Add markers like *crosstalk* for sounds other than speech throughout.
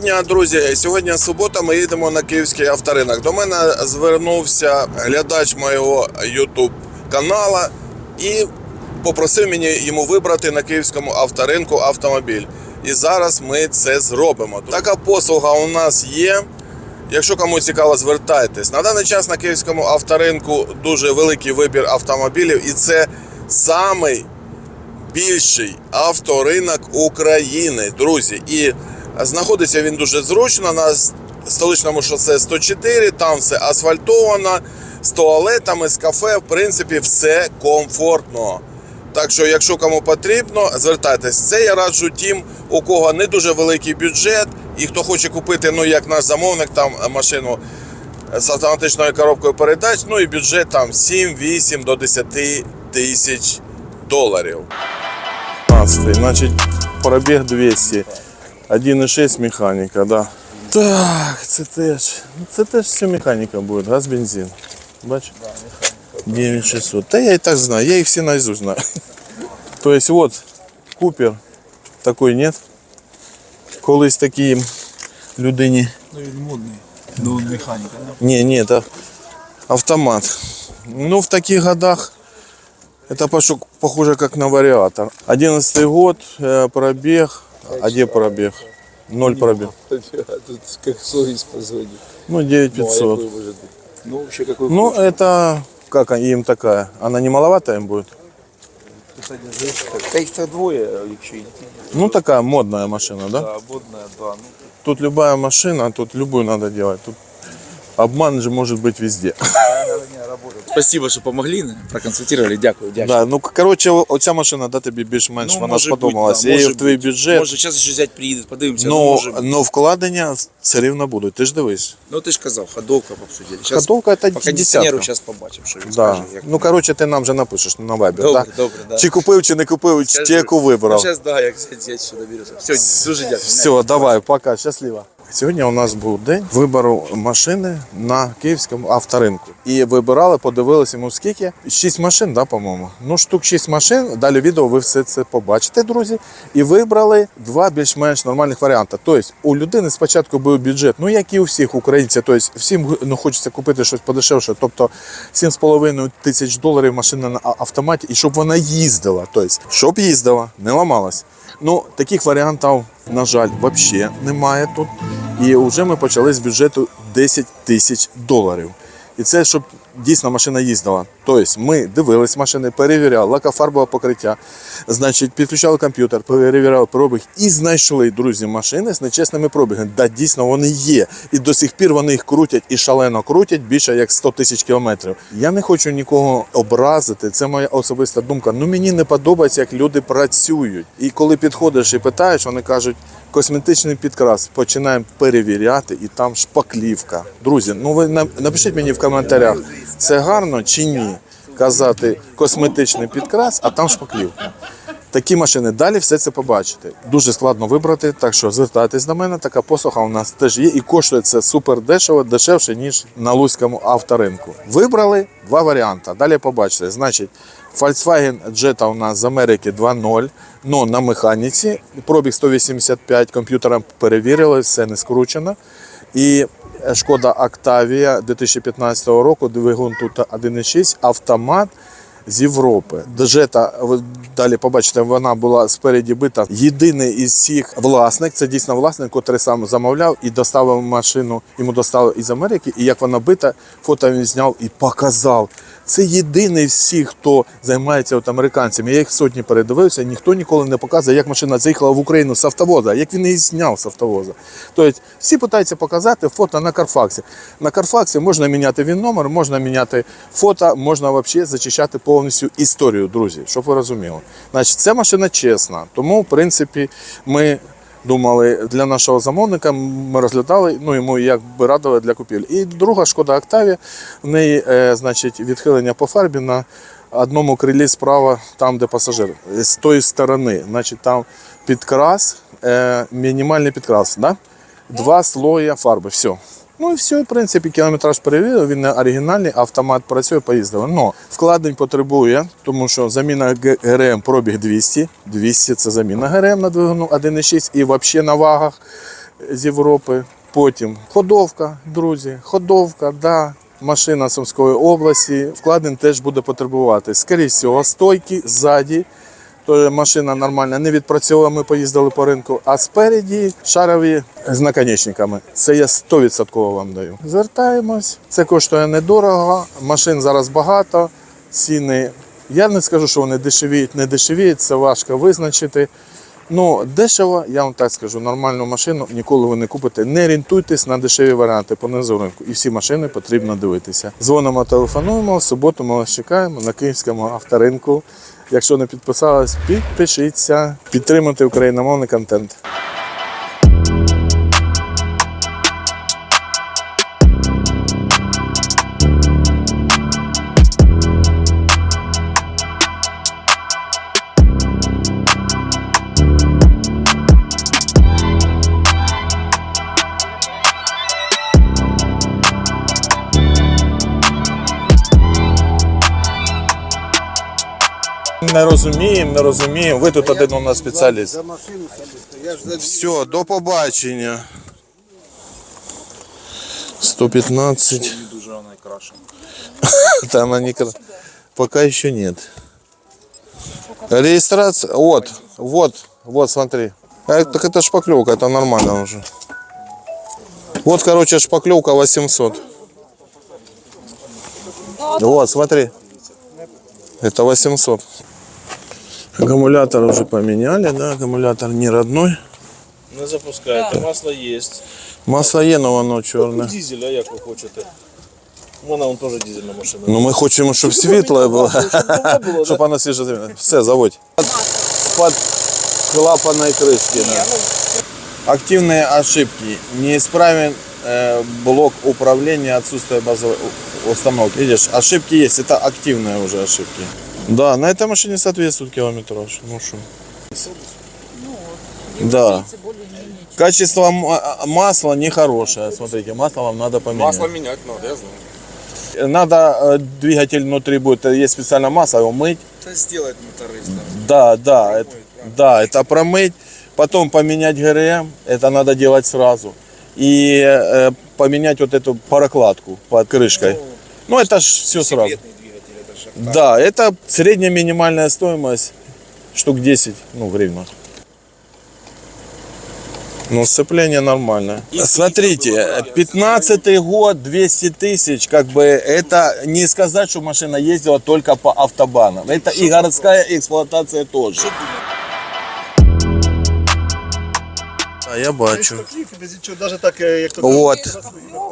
Дня, друзі. Сьогодні субота. Ми їдемо на київський авторинок. До мене звернувся глядач моєго YouTube канала і попросив мені йому вибрати на київському авторинку автомобіль. І зараз ми це зробимо. Така послуга у нас є. Якщо кому цікаво, звертайтесь. На даний час на київському авторинку дуже великий вибір автомобілів, і це самий більший авторинок України, друзі. І знаходиться він дуже зручно на столичному шосе 104. Там все асфальтовано, з туалетами, з кафе. В принципі, все комфортно. Так що, якщо кому потрібно, звертайтесь. Це я раджу тим, у кого не дуже великий бюджет, і хто хоче купити, ну як наш замовник, там машину з автоматичною коробкою передач, ну і бюджет там 7-8 до 10 тисяч доларів. 15, значить, пробіг 200. 1,6 механіка, да. Так, це теж. ну, Це теж все механіка буде, газ, бензин. Бач? 9600. Та я і так знаю, я їх всі наизусть знаю. *laughs* То есть вот Купер, такой нет. Колись такій людині. Ну він модний. Ну, механіка, да? Не, не, это автомат. Ну, в таких годах это пошу- похоже как на вариатор. 11 год, э, пробег. А где пробег? Ноль пробег. *laughs* Тут как совесть позвонит. Ну, Ну, а 9500. какой может быть? Ну, вообще какой Ну, это, как им такая? Она не маловатая им будет? Та їх це двоє, якщо і Ну, такая модная машина, да? да, модна, да. Ну, Тут любая машина, тут любую надо делать. Тут обман же может быть везде. Спасибо, що помогли, проконсультували, дякую, дякую. Да, ну коротше, оця машина, да, тобі більш-менш Ну, вона може сподобалась. да, Її може в твій бути. бюджет. Може, зараз ще взяти приїдуть, подивимося. Ну, може бути. ну, вкладення все рівно будуть. Ти ж дивись. ну ти ж казав, ходовка обсудили. Щас Ходовка це по кондиціонеру десятка. зараз побачимо, що він Да. скаже. Як... Ну, коротше, ти нам вже напишеш на вебі, Добре, да? добре, да. Чи купив, чи не купив, чи Скажу. яку Ну, вибрав. зараз, да, як взяти, що доберуся. Все, дуже дякую. Все, давай, пока, щасливо. Сьогодні у нас був день вибору машини на київському авторинку. І вибирали, подивилися йому скільки? Шість машин, да, по-моєму. Ну, штук шість машин. Далі відео ви все це побачите, друзі. І вибрали два більш-менш нормальних варіанти. Тобто у людини спочатку був бюджет, ну як і у всіх українців. Тобто всім ну, хочеться купити щось подешевше. Тобто 7,5 тисяч доларів машина на автоматі, і щоб вона їздила. Тобто, щоб їздила, не ламалась. Ну, таких варіантів, на жаль, взагалі немає тут. І вже ми почали з бюджету 10 тисяч доларів. І це щоб дійсно машина їздила. Тобто ми дивились машини, перевіряли лакофарбове покриття, значить, підключали комп'ютер, перевіряли пробіг і знайшли, друзі, машини з нечесними пробігами. Да, дійсно вони є. І до сих пір вони їх крутять і шалено крутять більше як 100 тисяч кілометрів. Я не хочу нікого образити, це моя особиста думка. Ну мені не подобається, як люди працюють. І коли підходиш і питаєш, вони кажуть. Косметичний підкрас починаємо перевіряти, і там шпаклівка. Друзі, ну ви напишіть мені в коментарях, це гарно чи ні казати косметичний підкрас, а там шпаклівка. Такі машини далі все це побачите. Дуже складно вибрати, так що звертайтесь до мене. Така послуга у нас теж є і коштує це супер дешево, дешевше ніж на Луцькому авторинку. Вибрали два варіанти. Далі побачите. Значить, Volkswagen Jetta у нас з Америки 2.0, но на механіці. Пробіг 185, комп'ютером перевірили, все не скручено. І Шкода Octavia 2015 року, двигун тут 1.6, автомат з Європи. Джета, ви далі побачите, вона була спереді бита. Єдиний із всіх власник, це дійсно власник, який сам замовляв і доставив машину, йому доставили із Америки. І як вона бита, фото він зняв і показав. Це єдиний всіх, хто займається от американцями. Я їх сотні передивився, ніхто ніколи не показує, як машина заїхала в Україну з автовоза, як він її зняв з автовоза. Тобто всі питаються показати фото на Карфаксі. На Карфаксі можна міняти він номер, можна міняти фото, можна взагалі зачищати повністю історію, друзі, щоб ви розуміли. Значить, це машина чесна. Тому, в принципі, ми думали для нашого замовника, ми розглядали, ну йому як би радили для купівлі. І друга шкода Октавія, в неї, е, значить, відхилення по фарбі на одному крилі справа, там, де пасажир, з тої сторони, значить, там підкрас, е, мінімальний підкрас, да? два слоя фарби, все. Ну і все, в принципі, кілометраж перевірив, він не оригінальний, автомат працює, поїздили. Но вкладень потребує, тому що заміна ГРМ пробіг 200. 200 це заміна ГРМ на двигуну 1,6 і взагалі на вагах. з Європи. Потім ходовка, друзі, ходовка, да. Машина Сумської області, вкладень теж буде потребувати. Скоріше всього, стойки ззаді. То машина нормальна не відпрацьовувала, ми поїздили по ринку, а спереді шарові з наконечниками. Це я 100% вам даю. Звертаємось, це коштує недорого, машин зараз багато, ціни. Я не скажу, що вони дешевіють, не дешевіють, це важко визначити. Ну, дешево, я вам так скажу, нормальну машину ніколи ви не купите. Не орієнтуйтесь на дешеві варіанти по низу ринку. І всі машини потрібно дивитися. Дзвонимо, телефонуємо. В суботу ми вас чекаємо на київському авторинку. Якщо не підписались, підпишіться, підтримати україномовний контент. Не розуміємо, не розуміємо. Ви тут один у нас спеціаліст. За машину садиться. Я ж за Все, до побачення. 115. Не дуже вона і краша. *laughs* Там они... кра- Пока еще нет. Регистрация... Вот, вот, вот, смотри. А, так это шпаклевка, это нормально уже. Вот, короче, шпаклевка 800. Вот, смотри. Это 800. Аккумулятор уже поменяли, да, аккумулятор не родной. Не запускайте, масло є. Масло є, но воно чорне. Дизель, а як ви хочете? У мене вон теж дизельна машина. Ну ми хочемо, щоб світло було. було, Щоб вона свіже зелена. Все, заводь. Под клапанной крышки. Да. Активные ошибки. Неисправен э, блок управления, отсутствие базовой у- установки. Видишь, ошибки есть, это активные уже ошибки. Да, на этой машине соответствует километраж. Ну что? Да. Качество м- а, масла нехорошее. Смотрите, масло вам надо поменять. Масло міняти треба, я знаю. Надо э, двигатель внутри будет, э, есть специальное масло, его мыть. Це зробить моторист. Да, да, это, да, это промыть, потом поменять ГРМ, это надо делать сразу. И э, поменять вот эту прокладку под крышкой. Ну, это ж все сразу. Да, это средняя минимальная стоимость, штук 10, ну, гривна. Ну, сцепление нормальное. Смотрите, 15 год, 200 тысяч, как бы это не сказать, что машина ездила только по автобанам. Это и городская эксплуатация тоже. А я бачу. Навіть так, як то Вот,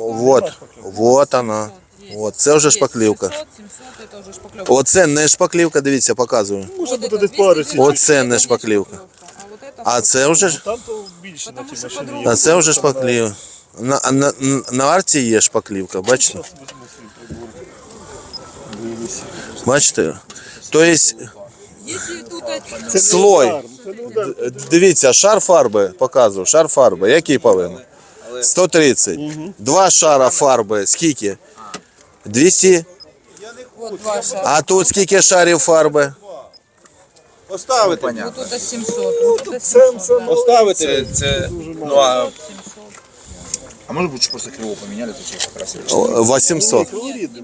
вот, вот она. От, це вже шпаклівка. 700, 700 это уже шпаклевка. Оце не шпаклівка, дивіться, показую. може бути десь пару. Оце не шпаклівка. А це вже ж. Там то більше на Потому ті що. А це вже шпаклівка. На, на, на арці є шпаклівка, бачите? Бачите? Тобто, тут один- слой. Дивіться, шар фарби, показую, шар фарби. Який повинен? 130. Два шара фарби, скільки? 200. вот два шара, А тут скільки шарів фарби? Поставити. Понятно. вот это 700, вот это 700, да. Поставити. Це, це, ну, а, 700. а може бути, що просто криво поміняли, то ще покрасили. О, 800.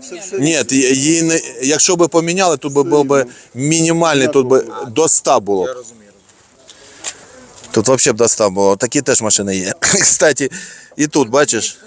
Все, все. Ні, її не, якщо б поміняли, тут би був би мінімальний, тут би до 100 було. Я розумію. Тут взагалі б до 100 було. Такі теж машини є. *laughs* Кстати, і тут, бачиш?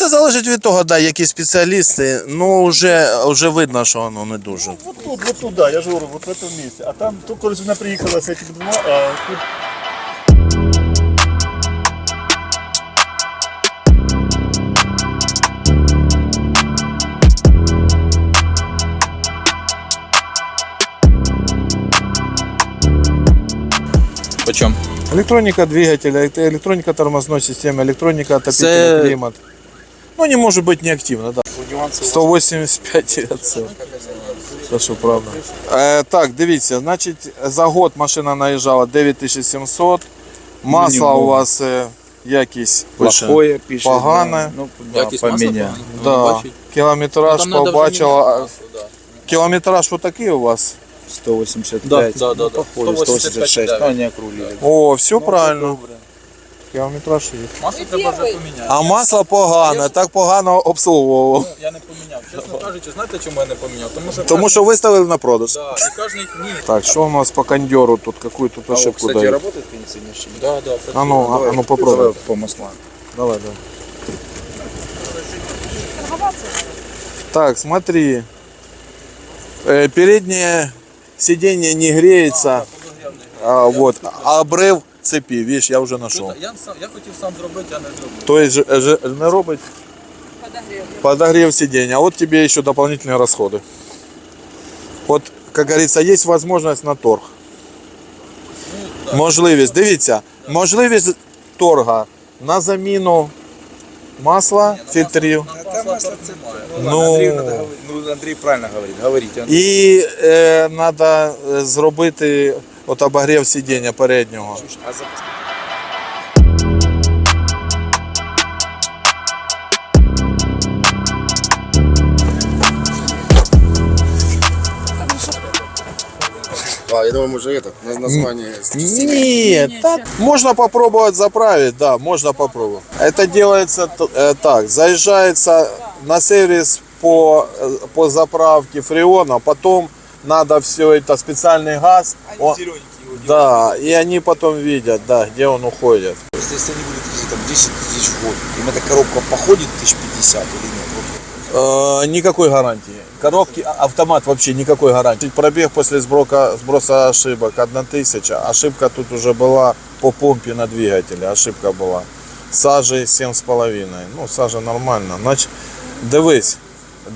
Це залежить від того, да, які спеціалісти. Ну, вже, вже видно, що воно не дуже. Вот тут, вот туда, я же говорю, вот в этом месте. А там, то, короче, она приехала с этими двумя, а тут Почем? Електроніка двигателя, електроніка тормозної системи, електроніка Це- отопительний клімат. Ну, не может быть неактивно, да. 185 РЦ. Це що правда. Е, так, дивіться, значить, за год машина наїжджала 9700. Масло у вас е, якісь пише, Плохое пишет. погане. Ну, да, Якість масла погана. Да. бачить. Кілометраж Там надо вже побачила. міняти масло, да. Кілометраж отакий у вас. 185. Да, да, да, ну, да. похоже, 185, 186. да. Ну, они округлили. О, все правильно. Кілометраж є. Масло треба вже поміняти. А масло погане, так погано обслуговував. Я не поміняв. Чесно кажучи, знаєте, чому я не поміняв? Тому що Тому що виставили на продаж. Да, і кожний ні. Так, что у нас по кондеру тут? Какую тут А вот, ошибку кстати, дают? работает кондиционер? Да, да, А ну, а, а ну попробуй. Давай по маслам. Давай, давай. Так, смотри. Э, переднее сиденье не греется. А, вот. А обрыв цепи, видишь, я уже нашел. Я, сам- я хотів сам зробити, я не зробив. То есть же- же- не робить Подогрев. подогрев сиденья. А вот тебе еще дополнительные расходы. Вот, как говорится, есть возможность на торг. Можливість, дивіться, можливість торга на заміну масла, фільтрів Там масло немає. Ну. Андрей, надо говорить. ну, Андрей правильно говорит. Говорить. Он... і е, треба зробити от обогрів сидіння переднього. А я думаю, уже это, на- название. Нет, так, можно попробовать заправить, да, можно попробовать. Это делается э, так, заезжается на сервис по, э, по заправке фреона, потом надо все это, специальный газ, он- Зелененький его да, и они потом видят, да, где он уходит. Просто если они будут ездить там 10 тысяч в год, им эта коробка походит 1050 или нет? Вот. Э, никакой гарантии. Коробки, а- автомат вообще никакой гарантии. Пробег после сброка, сброса ошибок 1000. Ошибка тут уже была по помпе на двигателе. Ошибка была. Сажи 7,5. Ну, сажа нормально. Значит, дивись.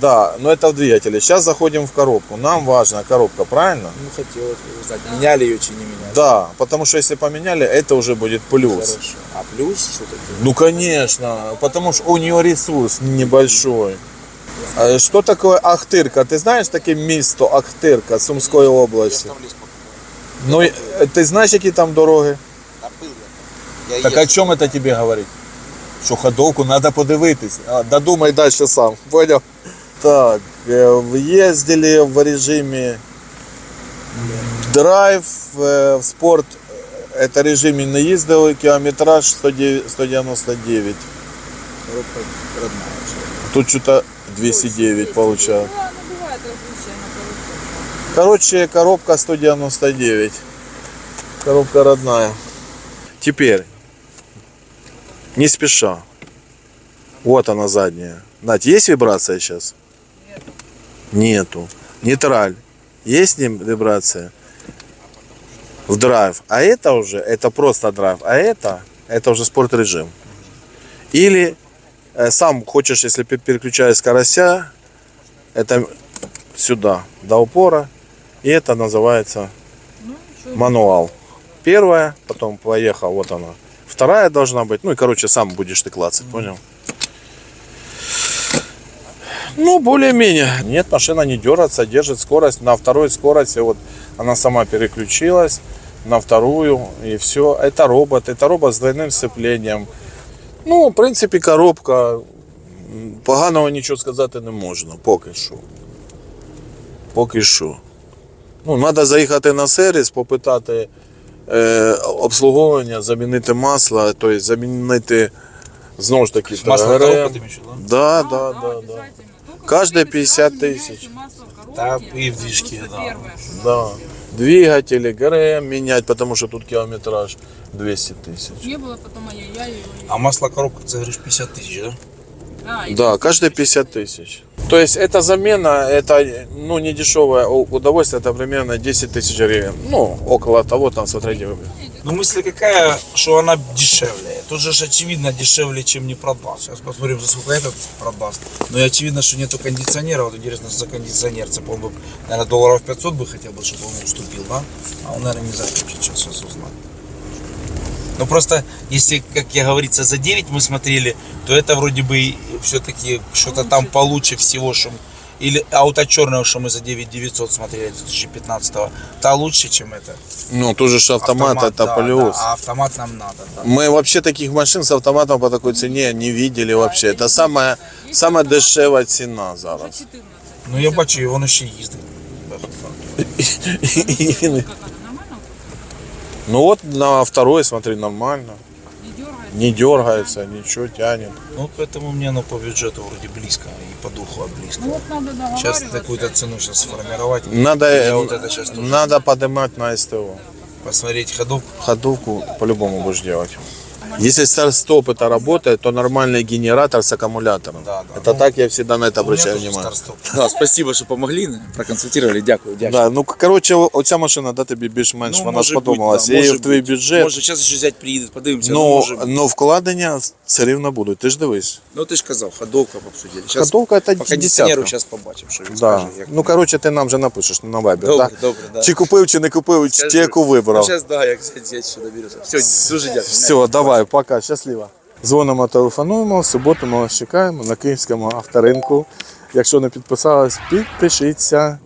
Да, но это в двигателе. Сейчас заходим в коробку. Нам важна коробка, правильно? Ну, хотелось бы узнать, меняли ее, чи не меняли. Да, потому что если поменяли, это уже будет плюс. Хорошо. А плюс что такое? Ну, конечно, потому что у нее ресурс небольшой. А Что такое Ахтырка? Ты знаешь таке місто Ахтирка Сумської області? Ну, і- ти знаєш, які там дороги? Я Так о чому це тобі говорить? Що ходовку треба подивитись. А, додумай далі сам. Понял? Так, е, їздили в режимі драйв, е, в спорт. Это режимі не їздили, кілометраж 109 199. Коробка родная. Тут что-то 209 получаю. Ну, ладно, бывает различия на коробке. Короче, коробка 199. Коробка родная. Теперь, не спеша. Вот она задняя. Надь, есть вибрация сейчас? Нету. Нейтраль. Есть с ним вибрация? В драйв. А это уже, это просто драйв. А это, это уже спорт режим. Или э, сам хочешь, если пе- переключаешь скоростя, это сюда, до упора. И это называется мануал. Первая, потом поехал, вот она. Вторая должна быть. Ну и, короче, сам будешь ты клацать, понял? Ну, более-менее. Нет, машина не дерется, держит скорость. На второй скорости вот она сама переключилась на вторую, и все. Это робот, это робот с двойным сцеплением. Ну, в принципі, коробка. м, Поганого нічого сказати не можна, поки що. Поки що. Ну, треба заїхати на сервіс, попитати е, обслуговування, замінити масло, тобто замінити знову ж таки Масло ГРМ. коробка ты имеешь в виду, Да, Да, да, да, да, Каждые вы 50 сразу меняете тысяч. Да, и в движке, да. да. Двигатели, ГРМ менять, потому что тут километраж 200 тысяч. Не было потом и- А масло коробка, ты говоришь, 50 тысяч, да? Да, каждые 50 тысяч. То есть эта замена, это ну, не дешевое удовольствие, это примерно 10 тысяч гривен. Ну, около того, там, смотрите. вы. Ну, мысль какая, что она дешевле. Тут же очевидно дешевле, чем не продаст. Сейчас посмотрим, за сколько этот продаст. Но и очевидно, что нету кондиционера. Вот интересно, что за кондиционер. Це, по-моему, наверное, долларов 500 бы хотел бы, чтобы он уступил, да? А он, наверное, не захочет. Сейчас, сейчас узнаю. Ну, просто, если, как я говорится, за 9 мы смотрели, то это вроде бы все-таки что-то там получше всего, что... м- Или ауто черного, что мы за 9 900 смотрели 2015-го, та лучше, чем это. Ну, тут же ж автомат, это да, полюс. да, а автомат нам надо, да. Мы вообще таких машин с автоматом по такой цене не видели вообще. Это самая, самая дешевая цена зараз. 14. Ну я бачу, і воно ще їздить. И- Как *laughs* она, нормально? Ну вот на второй, смотри, нормально. Не дергает? Не дергается, ничего тянет. Ну, поэтому мне оно по бюджету вроде близко, и по духу близко. Ну вот надо Сейчас какую-то цену сейчас сформировать. Надо, вот это сейчас тоже. надо поднимать на СТО. Посмотреть ходов. Ходовку по-любому будешь делать. Если старт-стоп это работает, то нормальный генератор с аккумулятором. Да, да. Это Ну, так я всегда на это У меня обращаю тоже внимание. старт-стоп. Да, спасибо, що помогли, проконсультували. Дякую, дякую. Да, ну коротше, оця машина, да, тобі більш-менш Ну, вона може сподобалась. бути, да, Її може в твій бути. бюджет. Може, зараз ще взяти приїдуть, подивимося. ну, може бути. ну, вкладення все рівно будуть. Ти ж дивись. ну ти ж казав, ходовка обсудили. Щас Ходовка це по кондиціонеру десятка. зараз побачимо, що він Да. скаже. Як... Ну, коротше, ти нам вже напишеш на вайбер, добре, да? добре, да. Чи купив, чи не купив, чи Скажу. яку Ну, вибрав. зараз, да, як взяти, що доберуся. Все, дуже дякую. Все, давай, пока, щасливо. Дзвонимо, телефонуємо, в суботу ми вас чекаємо на київському авторинку. Якщо не підписались, підпишіться.